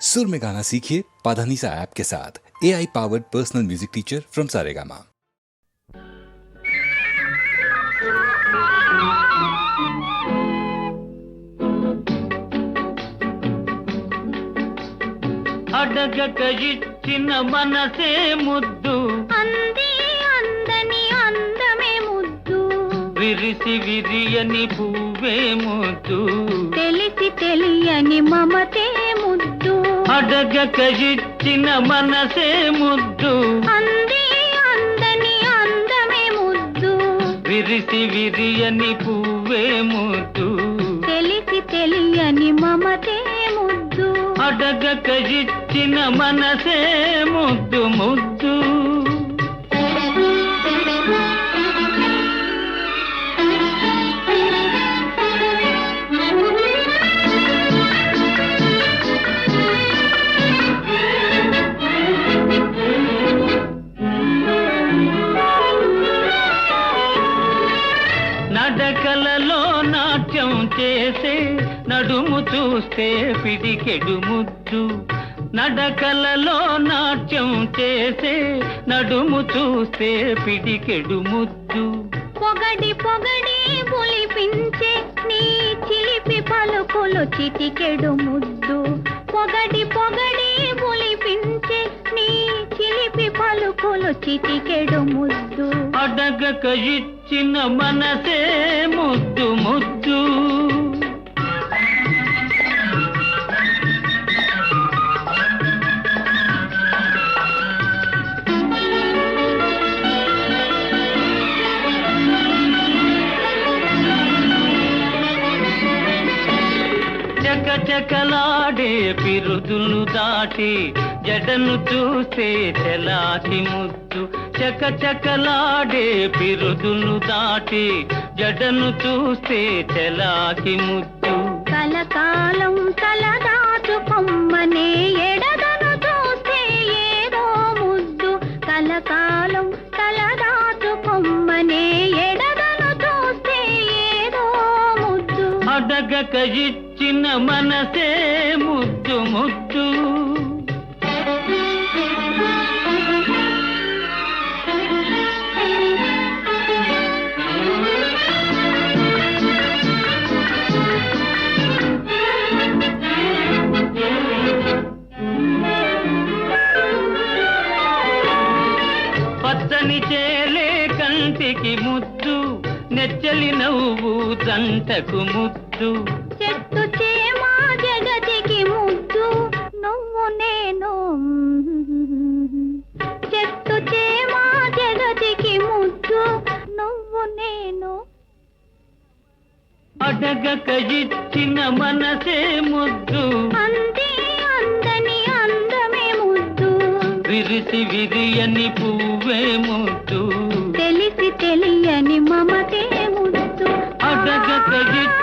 सुर में गाना सीखिए पाधानीसा ऐप के साथ A I powered personal music teacher from Saregama అడగక ఇచ్చిన మనసే ముద్దు అంది అందని అందమే ముద్దు విరిసి విరియని పువ్వే ముద్దు తెలిసి తెలియని మమతే ముద్దు అడగక ఇచ్చిన మనసే ముద్దు. అంది అందని అందమే ముద్దు. విరిసి విరియని పువ్వే ముద్దు. తెలిసి తెలియని మమతే ముద్దు. అడగక ఇచ్చిన మనసే ముద్దు ముద్దు. నడకలలో నాట్యం చేసే నడుము చూస్తే పిడికెడు ముద్దు. నడకలలో నాట్యం చేసే నడుము చూస్తే పిడికెడు ముద్దు. పొగడి పొగడి పులిపించే నీ చిలిపి పలుకులు చిటికెడు ముద్దు. పొగడి పొగడి పులిపించే నీ చిలిపి పలుకులు చిటికెడు ముద్దు. అడగక చిన్న మనసే ముద్దు ముద్దు. చకచకలాడే పిరుదులు దాటి జడను చూసే చెలాకి ముద్దు. చకచకలాడే పిరుదులు దాటి జడను చూసే చెలాకి ముద్దు. కలకాలం తలదాచు కొమ్మనే ఎడదను చూస్తే ఏదో ముద్దు. కలకాలం తలదాచు కొమ్మనే ఎడదను చూస్తే ఏదో ముద్దు. అడగక చిన్న మనసే ముద్దు ముద్దు. పచ్చని చేలే కంటికి ముద్దు నెచ్చలి నవ్వు దంటకు ముద్దు. చెట్టు చేమా జగతికి ముద్దు నువ్వు నేను. చెట్టు చేమా జగతికి ముద్దు నువ్వు నేను. అడగక ఇచ్చిన మనసే ముద్దు. అంది అందని అందమే ముద్దు. విరిసి విరియని పువ్వే ముద్దు. తెలిసి తెలియని మమతే ముద్దు. అడగక